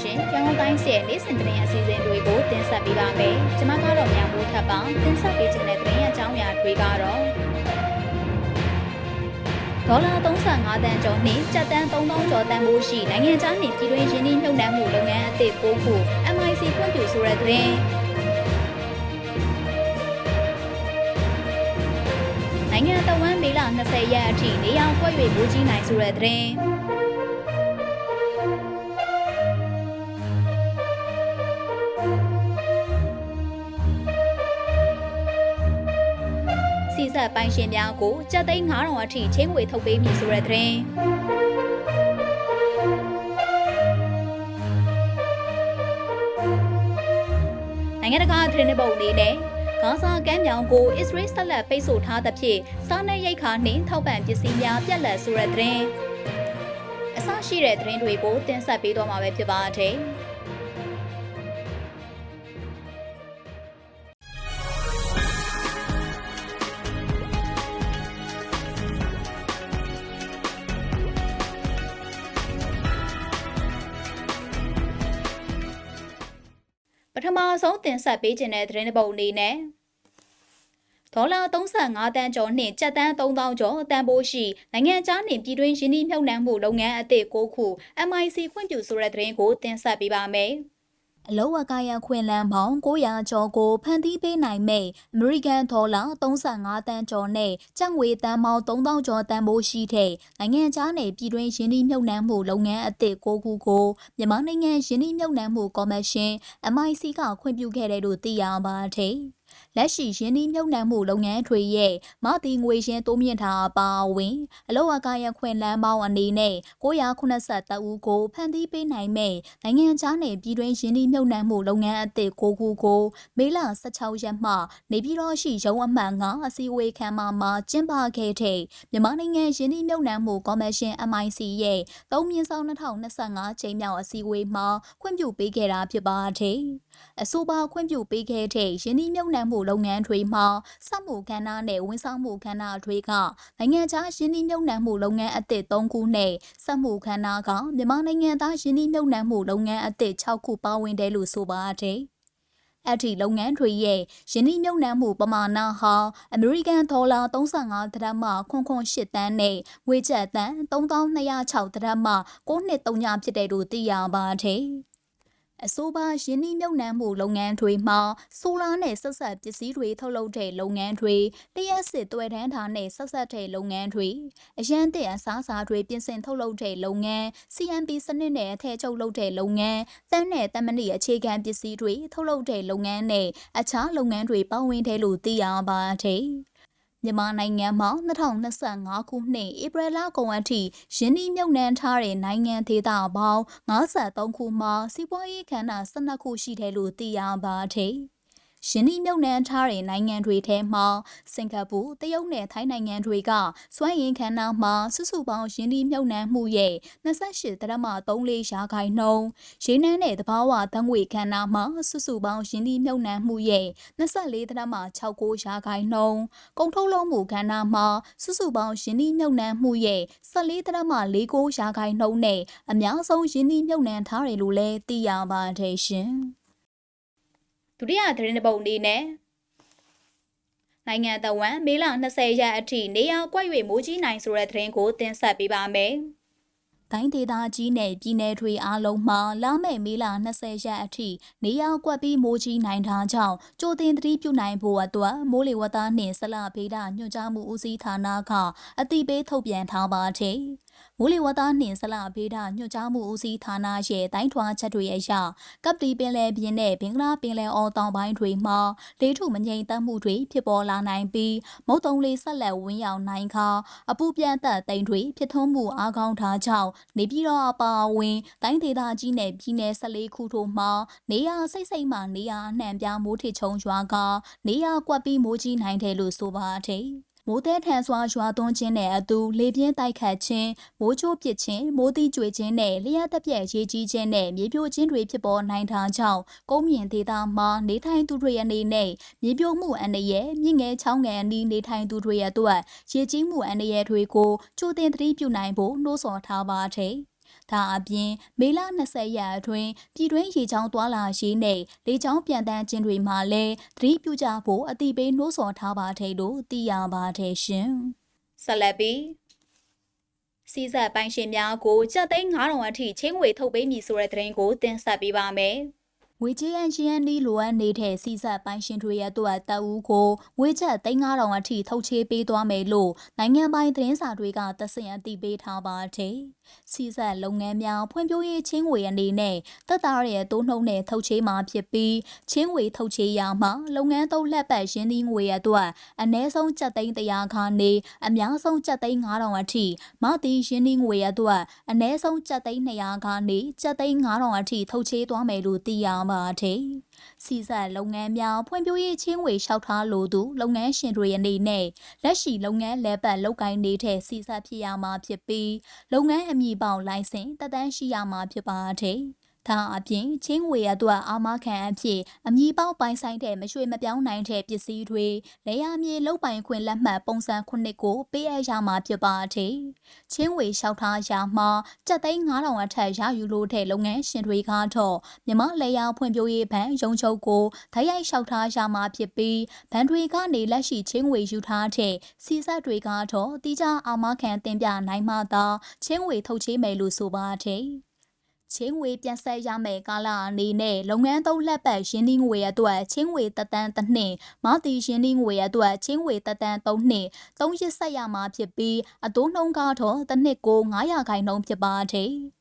ရှင်။ရန်ကုန်တိုင်းရဲ့နေ့စဉ်သတင်းအစီအစဉ်တွေကိုတင်ဆက်ပေးပါမယ်။ကျွန်မကတော့မြန်မိုးထပ်ပါတင်ဆက်ပေးခြင်းတဲ့သတင်းအကြောင်းအရာတွေကတော့ဒေါ်လာ35တန်ကျော်နှင့်ကျပ်တန်း3000ကျော်တန်ဖိုးရှိနိုင်ငံခြားနှင့်ပြည်တွင်းရင်းနှီးမြှုပ်နှံမှုလုပ်ငန်းအသစ်9ခု MIC ဖွင့်ပြဆိုတဲ့သတင်းနိုင်ငံတော်ဝန်မေလ20ရက်အထိနေရောင်ကွက်၍မိုးကြီးနိုင်ဆိုတဲ့သတင်း ပိုင်ရှင်များကိုကြက်သိန်း9000အထိချင်းငွေထုတ်ပေးမည်ဆိုတဲ့သတင်းနိုင်ငံတကာသတင်းတွေပုံအနေနဲ့ဂါဇာကမ်းမြောင်ကိုအစ္စရေးဆက်လက်ပိတ်ဆို့ထားသဖြင့်စားနပ်ရိက္ခာနှင့်ထောက်ပံ့ပစ္စည်းများပြက်လက်ဆိုတဲ့သတင်းအစရှိတဲ့သတင်းတွေကိုတင်ဆက်ပေးတော့မှာပဲဖြစ်ပါတယ်။ ထမဆုံးတင်ဆက်ပေးခြင်းတဲ့သတင်းတစ်ပုဒ်အနေနဲ့ဒေါ်လာ35တန်းကျော်နှင့်ကျပ်တန်း3000ကျော်တန်ဖိုးရှိနိုင်ငံခြားနှင့်ပြည်တွင်းရင်းနှီးမြှုပ်နှံမှုလုပ်ငန်းအသစ်9ခု MIC ခွင့်ပြုဆိုတဲ့သတင်းကိုတင်ဆက်ပေးပါမယ်။ အလောဝကာယခွင့်လန်းပေါင်း900ကျော်ကိုဖန်တီးပေးနိုင်မဲ့အမေရိကန်ဒေါ်လာ35တန်းကျော်နဲ့ကျပ်ငွေတန်ပေါင်း3000ကျော်တန်ဖိုးရှိတဲ့နိုင်ငံခြားနယ်ပြည်တွင်းရင်းနှီးမြှုပ်နှံမှုလုပ်ငန်းအသစ်9ခုကိုမြန်မာနိုင်ငံရင်းနှီးမြှုပ်နှံမှုကော်မရှင် MIC ကခွင့်ပြုခဲ့တယ်လို့သိရပါတယ်။ လက်ရှိရင်းနှီးမြှုပ်နှံမှုလုပ်ငန်းတွေရဲ့မတီငွေရှင်းတိုးမြင့်တာအပါအဝင်အလောက်အကားရခွင့်လမ်းပေါင်းအနေနဲ့983ဦးကိုဖန်တီးပေးနိုင်မဲ့နိုင်ငံခြားနယ်ပြည်တွင်းရင်းနှီးမြှုပ်နှံမှုလုပ်ငန်းအသစ်9ခုကိုမေလ16ရက်မှနေပြည်တော်ရှိရုံးအမှတ်9အစည်းအဝေးခန်းမမှာကျင်းပခဲ့တဲ့မြန်မာနိုင်ငံရင်းနှီးမြှုပ်နှံမှုကော်မရှင် MIC ရဲ့3မြင်းဆောင်2025ချိန်မြောက်အစည်းအဝေးမှာခွင့်ပြုပေးခဲ့တာဖြစ်ပါတယ်။ အဆိုပါခွင့်ပြုပေးခဲ့တဲ့ရင်းနှီးမြှုပ်နှံမှုလုပ်ငန်းတွေမှာစက်မှုကဏ္ဍနဲ့ဝန်ဆောင်မှုကဏ္ဍတွေကနိုင်ငံခြားရင်းနှီးမြှုပ်နှံမှုလုပ်ငန်းအသစ်၃ခုနဲ့စက်မှုကဏ္ဍကမြန်မာနိုင်ငံသားရင်းနှီးမြှုပ်နှံမှုလုပ်ငန်းအသစ်6ခုပါဝင်တယ်လို့ဆိုပါတယ်။အဲ့ဒီလုပ်ငန်းတွေရဲ့ယင်းနှိမ့်မြုံနှံမှုပမာဏဟာအမေရိကန်ဒေါ်လာ35ဒရက်မှ0.8တန်းနဲ့ငွေကျပ်တန်း3206ဒရက်မှ9.3ဖြစ်တယ်လို့သိရပါတယ်။ အဆိုပါယင်းနှိမြုပ်နှံမှုလုပ်ငန်းတွေမှာဆိုလာနဲ့ဆက်ဆက်ပစ္စည်းတွေထုတ်လုပ်တဲ့လုပ်ငန်းတွေတရက်စစ်တွဲတန်းထားနဲ့ဆက်ဆက်တဲ့လုပ်ငန်းတွေအရန်တဲ့အစားအစာတွေပြင်ဆင်ထုတ်လုပ်တဲ့လုပ်ငန်း CMP စနစ်နဲ့အထည်ချုပ်လုပ်တဲ့လုပ်ငန်းတန်းနဲ့တမဏိအခြေခံပစ္စည်းတွေထုတ်လုပ်တဲ့လုပ်ငန်းနဲ့အခြားလုပ်ငန်းတွေပါဝင်တယ်လို့သိရပါတယ်။ မြန်မာနိုင်ငံမှာ2025ခုနှစ်ဧပြီလကုန်အထိယင်းနှီးမြုပ်နှံထားတဲ့နိုင်ငံဒေသပေါင်း53ခုမှာစီးပွားရေးခန္ဓာ12ခုရှိတယ်လို့သိရပါတယ်။ ယင်းနှိမ့်မြုပ်နှံထားတဲ့နိုင်ငံတွေထဲမှာစင်ကာပူတရုတ်နဲ့ထိုင်းနိုင်ငံတွေကစွမ်းရင်းခန္ဓာမှာစုစုပေါင်းယင်းနှိမ့်မြုပ်နှံမှုရဲ့28တရမ34ရာခိုင်နှုန်းရင်းနှန်းနဲ့တဘာဝဓာတ်ငွေခန္ဓာမှာစုစုပေါင်းယင်းနှိမ့်မြုပ်နှံမှုရဲ့24တရမ69ရာခိုင်နှုန်းကုန်ထုတ်လုပ်မှုခန္ဓာမှာစုစုပေါင်းယင်းနှိမ့်မြုပ်နှံမှုရဲ့14တရမ49ရာခိုင်နှုန်းနဲ့အများဆုံးယင်းနှိမ့်မြုပ်နှံထားတယ်လို့လည်းသိရပါတယ်ရှင်။ ဒုတိယသတင်းတစ်ပုဒ်အနေနဲ့နိုင်ငံတော်ဝန်မေလ20ရက်အထိနေရာကွက်၍မိုးကြီးနိုင်ဆိုတဲ့သတင်းကိုတင်ဆက်ပေးပါမယ်။တိုင်းဒေသကြီးနယ်ပြည်နယ်တွေအားလုံးမှာလာမယ့်မေလ20ရက်အထိနေရာကွက်ပြီးမိုးကြီးနိုင်တာကြောင့်ကြိုတင်သတိပြုနိုင်ဖို့အတွက်မိုးလေဝသနှင့်ဆလဗေဒညွှန်ကြားမှုဦးစီးဌာနကအတိပေးထုတ်ပြန်ထားပါတယ်။ မိုးလေဝသနှင့်ဆလဘေးဒညွှန်ကြားမှုဦးစီးဌာနရဲ့တိုင်းထွာချက်တွေအရကပ်ပလီပင်လယ်ပြင်နဲ့ဘင်္ဂလားပင်လယ်အော်တောင်ပိုင်းတွေမှာလေထုမငြိမ်သက်မှုတွေဖြစ်ပေါ်လာနိုင်ပြီးမုတ်တုံလေးဆက်လက်ဝင်းရောက်နိုင်ခါအပူပြန့်သက်တိမ်တွေဖြစ်ထွန်းမှုအားကောင်းထားကြောင့်နေပြည်တော်အပါအဝင်တိုင်းဒေသကြီးနဲ့ပြည်နယ်14ခုတို့မှာနေရစိတ်စိတ်မှနေရအနှံပြမိုးထချုံရွာကနေရကွက်ပြီးမိုးကြီးနိုင်တယ်လို့ဆိုပါတယ်။ မိုးသည်ထန်စွာရွာသွန်းခြင်းနဲ့အတူလေပြင်းတိုက်ခတ်ခြင်းမိုးချိုးပစ်ခြင်းမိုးသီးကြွေခြင်းနဲ့လျှက်တက်ပြက်ရေးကြီးခြင်းနဲ့မြေပြိုခြင်းတွေဖြစ်ပေါ်နိုင်တာကြောင့်ကုန်းမြင့်ဒေသမှာနေထိုင်သူတွေအနေနဲ့မြေပြိုမှုအန္တရာယ်မြင့်ငယ်ချောင်းငယ်အနီးနေထိုင်သူတွေအတွက်ရေကြီးမှုအန္တရာယ်တွေကိုကြိုတင်သတိပြုနိုင်ဖို့နှိုးဆော်ထားပါတယ်။ ဒါအပြင်မေလ20ရက်အတွင်းပြည်တွင်းရေချောင်းသွာလာရေးနဲ့လေချောင်းပြန်တန်းခြင်းတွေမှာလည်းသတိပြုကြဖို့အတိပေးနှိုးဆော်ထားပါတယ်လို့သိရပါတယ်ရှင်။ဆက်လက်ပြီးစီးဆက်ပိုင်ရှင်များကိုကြက်သိန်း9000အထိချင်းငွေထုတ်ပေးမည်ဆိုတဲ့သတင်းကိုတင်ဆက်ပေးပါမယ်။ငွေကြေးအန်ရှင်ဒီလိုအပ်နေတဲ့စီးဆက်ပိုင်းရှင်တွေရဲ့အတွက်တပ်ဦးကိုငွေချက်3000အထိထုတ်ချေးပေးသွားမယ်လို့နိုင်ငံပိုင်သတင်းစာတွေကသစင်အသိပေးထားပါတယ်။ စီးဆက်လုပ်ငန်းများဖွံ့ဖြိုးရေးချင်းငွေအနေနဲ့တက်သားရဲ့တိုးနှုံနဲ့ထုတ်ချေးမှာဖြစ်ပြီးချင်းငွေထုတ်ချေးရမှာလုပ်ငန်းသုံးလက်ပတ်ရင်းနှီးငွေရဲ့အတွက်အ ਨੇ ဆုံးချက်သိန်း100ခါနေအများဆုံးချက်သိန်း9000အထိမတိရင်းနှီးငွေရဲ့အတွက်အ ਨੇ ဆုံးချက်သိန်း200ခါနေချက်သိန်း9000အထိထုတ်ချေးသွားမယ်လို့သိရပါတယ်။ စီဆက်လုပ်ငန်းများဖွံ့ဖြိုးရေးချင်းဝေလျှောက်ထားလိုသူလုပ်ငန်းရှင်တွေအနေနဲ့လက်ရှိလုပ်ငန်းလဲပတ်လုပ်ကိုင်းနေတဲ့စီဆက်ဖြစ်ရမှာဖြစ်ပြီးလုပ်ငန်းအမည်ပေါက်လိုင်စင်တက်တန်းရှိရမှာဖြစ်ပါတယ်။ ဒါအပြင်ချင်းငွေရအတွက်အာမခံအဖြစ်အမည်ပေါက်ပိုင်ဆိုင်တဲ့မရွှေမပြောင်းနိုင်တဲ့ပစ္စည်းတွေလေယာမြေလောက်ပိုင်ခွင့်လက်မှတ်ပုံစံခုနှစ်ကိုပေးအပ်ရမှာဖြစ်ပါတယ်။ချင်းငွေလျှောက်ထားရမှာစက်သိန်း9000အထက်ရယူလို့တဲ့လုပ်ငန်းရှင်တွေကတော့မြမလေယာဖွံ့ဖြိုးရေးဘဏ်ရုံချုပ်ကိုဓာတ်ရိုက်လျှောက်ထားရမှာဖြစ်ပြီးဘဏ်တွေကနေလက်ရှိချင်းငွေယူထားတဲ့စီဆက်တွေကတော့တိကျအာမခံတင်ပြနိုင်မှသာချင်းငွေထုတ်ချေးမယ်လို့ဆိုပါတယ်။ ချင်းငွေပြန်ဆက်ရမယ့်ကာလအနေနဲ့လုပ်ငန်းသုံးလက်ပတ်ရင်းနှီးငွေအတွက်ချင်းငွေတသန်းတစ်နှစ်မတီရင်းနှီးငွေအတွက်ချင်းငွေတသန်းသုံးနှစ်သုံးရစ်ဆက်ရမှာဖြစ်ပြီးအတိုးနှုန်းကတော့တစ်နှစ်ကို900ခိုင်နှုန်းဖြစ်ပါတယ်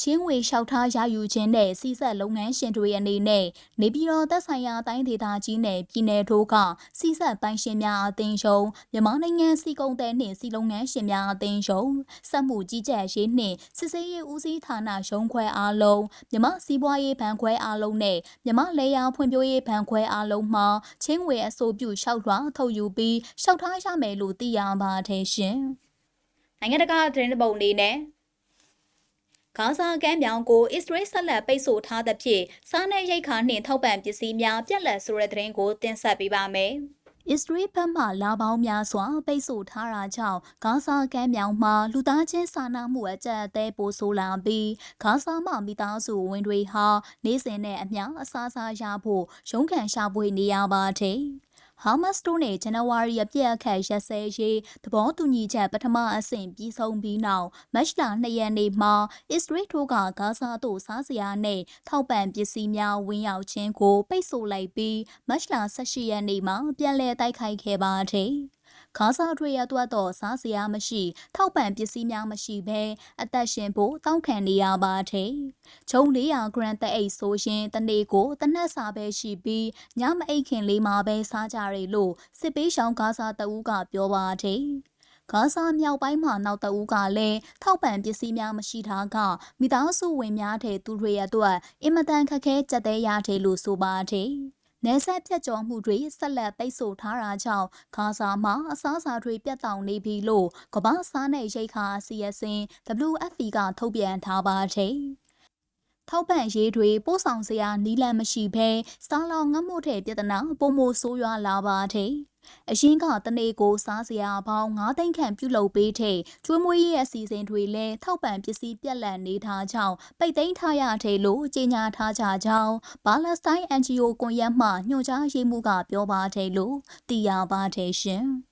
ချင်းငွေလျှောက်ထားရယူခြင်းနဲ့စီးဆက်လုပ်ငန်းရှင်တွေအနေနဲ့နေပြည်တော်သက်ဆိုင်ရာတိုင်းဒေသကြီးနယ်ပြည်နယ်တို့ကစီးဆက်ပိုင်းရှင်များအသင်းရှုံမြန်မာနိုင်ငံစီကုံတဲ့နှင့်စီလုပ်ငန်းရှင်များအသင်းရှုံစက်မှုကြီးကြပ်ရေးနှင့်စစ်စေးရေးဦးစီးဌာနရုံးခွဲအားလုံးမြန်မာစီးပွားရေးဘဏ်ခွဲအားလုံးနဲ့မြန်မာလေယာဖွံ့ဖြိုးရေးဘဏ်ခွဲအားလုံးမှချင်းငွေအစိုးပြုလျှောက်လွှာထုတ်ယူပြီးလျှောက်ထားရမယ်လို့သိရပါတယ်ရှင်နိုင်ငံတကာသတင်းပုံအနေနဲ့ ဂါဇာကမ်းမြောင်ကိုအစ္စရေးဆက်လက်ပိတ်ဆို့ထားသဖြင့်စားနပ်ရိက္ခာနှင့်ထောက်ပံ့ပစ္စည်းများပြက်လက်ဆိုတဲ့သတင်းကိုတင်ဆက်ပေးပါမယ်။အစ္စရေးဘက်မှလာပေါင်းများစွာပိတ်ဆို့ထားတာကြောင့်ဂါဇာကမ်းမြောင်မှာလူသားချင်းစာနာမှုအကြက်အသေးပိုဆိုးလာပြီးဂါဇာမှမိသားစုဝင်တွေဟာနေစဉ်နဲ့အမျှအစားအစာရဖို့ရုန်းကန်ရှာဖွေနေရပါတယ်။ ဟာမတ်စ်တို့နဲ့ဇန်နဝါရီအပြည့်အခက်ရက်စဲရေးသဘောတူညီချက်ပထမအဆင့်ပြီးဆုံးပြီးနောက်မတ်လ2ရက်နေ့မှာအစ္စရေးထိုးကဂါဇာတို့စားစရာနဲ့ထောက်ပံ့ပစ္စည်းများဝင်ရောက်ခြင်းကိုပိတ်ဆို့လိုက်ပြီးမတ်လ18ရက်နေ့မှာပြန်လည်တိုက်ခိုက်ခဲ့ပါတယ်။ ခါစာတွေရတော့တော့စားစရာမရှိထောက်ပံ့ပစ္စည်းများမရှိဘဲအသက်ရှင်ဖို့တောင်းခံနေရပါတယ်။ဂျုံ400ဂရမ်တအိတ်ဆိုရင်တနေ့ကိုတနက်စာပဲရှိပြီးညမအိတ်ခင်လေးမှာပဲစားကြရလို့စစ်ပေးရှောင်းခါစာတဦးကပြောပါတယ်။ဂါဇာမြောက်ပိုင်းမှာနောက်တဦးကလည်းထောက်ပံ့ပစ္စည်းများမရှိတာကမိသားစုဝင်များတဲ့သူတွေအတွက်အင်မတန်ခက်ခဲကြက်သေးရတဲ့လို့ဆိုပါတယ်။ နယ်စပ်ဖြတ်ကျော်မှုတွေဆက်လက်ပိတ်ဆို့ထားတာကြောင့်ဂါဇာမှာအစားအစာတွေပြတ်တောက်နေပြီလို့ကမ္ဘာစားနယ်ရိတ်ခါစီယစင် WFP ကထုတ်ပြန်ထားပါတယ်။ထောက်ပံ့ရေးတွေပို့ဆောင်စရာနီးလန့်မရှိဘဲစားလောင်ငတ်မှုတဲ့ပြဿနာပုံမိုဆိုးရွားလာပါတယ်။ အရင်ကတနေ့ကိုစားစရာပေါင်း9သိန်းခန့်ပြုလုပ်ပေးတဲ့ကျွေးမွေးရေးအစီအစဉ်တွေလည်းထောက်ပံ့ပစ္စည်းပြက်လက်နေထားကြောင်းပိတ်သိမ်းထားရတဲ့လို့ကြေညာထားကြကြောင်းဘာလက်စတိုင်း NGO ကွန်ရက်မှညွှန်ကြားရေးမှူးကပြောပါတယ်လို့သိရပါတယ်ရှင်။